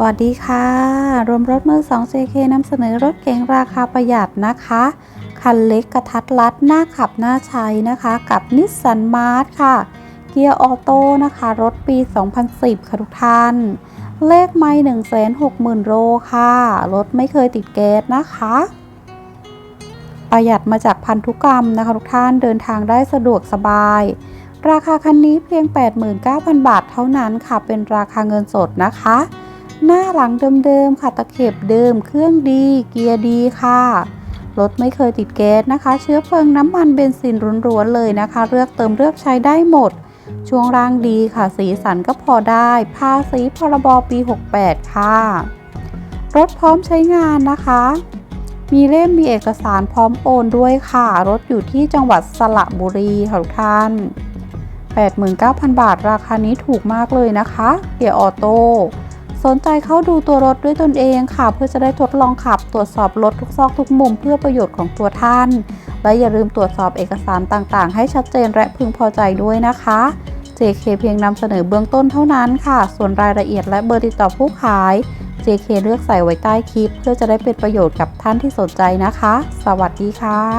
สวัสดีค่ะ รวมรถมือ2 JK นำเสนอรถเก๋งราคาประหยัดนะคะ คันเล็กกระทัดรัดหน้าขับหน้าใช้นะคะ กับนิสสันมาร์ทค่ะ เกียร์ออโต้นะคะ รถปี 2010 ค่ะทุกท่าน เลขไม่160,000 โลค่ะ รถไม่เคยติดแก๊สนะคะ ประหยัดมาจากพันธุกรรมนะคะทุกท่านเดินทางได้สะดวกสบาย ราคาคันนี้เพียง 89,000 บาทเท่านั้นค่ะ เป็นราคาเงินสดนะคะ หน้าหลังเดิมๆค่ะตะเข็บเดิม เครื่องดี เกียร์ดีค่ะรถไม่เคยติดแก๊สนะคะ เชื้อเพลิงน้ำมันเบนซินร้วนๆเลยนะคะ เลือกเติมเลือกใช้ได้หมด ช่วงล่างดีค่ะ สีสันก็พอได้ภาษีพรบปี 68 ค่ะ รถพร้อมใช้งานนะคะ มีเล่มมีเอกสารพร้อมโอนด้วยค่ะ รถอยู่ที่จังหวัดสระบุรีค่ะทุกท่าน 89,000 บาทราคานี้ถูกมากเลยนะคะเกียร์ออโต้ สนใจเข้าดูตัวรถด้วยตนเองค่ะ เพื่อจะได้ทดลองขับตรวจสอบรถทุกซอกทุกมุมเพื่อประโยชน์ของตัวท่าน และอย่าลืมตรวจสอบเอกสารต่างๆ ให้ชัดเจนและพึงพอใจด้วยนะคะ JK เพียงนำเสนอเบื้องต้นเท่านั้นค่ะ ส่วนรายละเอียดและเบอร์ติดต่อผู้ขาย JK เลือกใส่ไว้ใต้คลิป เพื่อจะได้เป็นประโยชน์กับท่านที่สนใจนะคะ สวัสดีค่ะ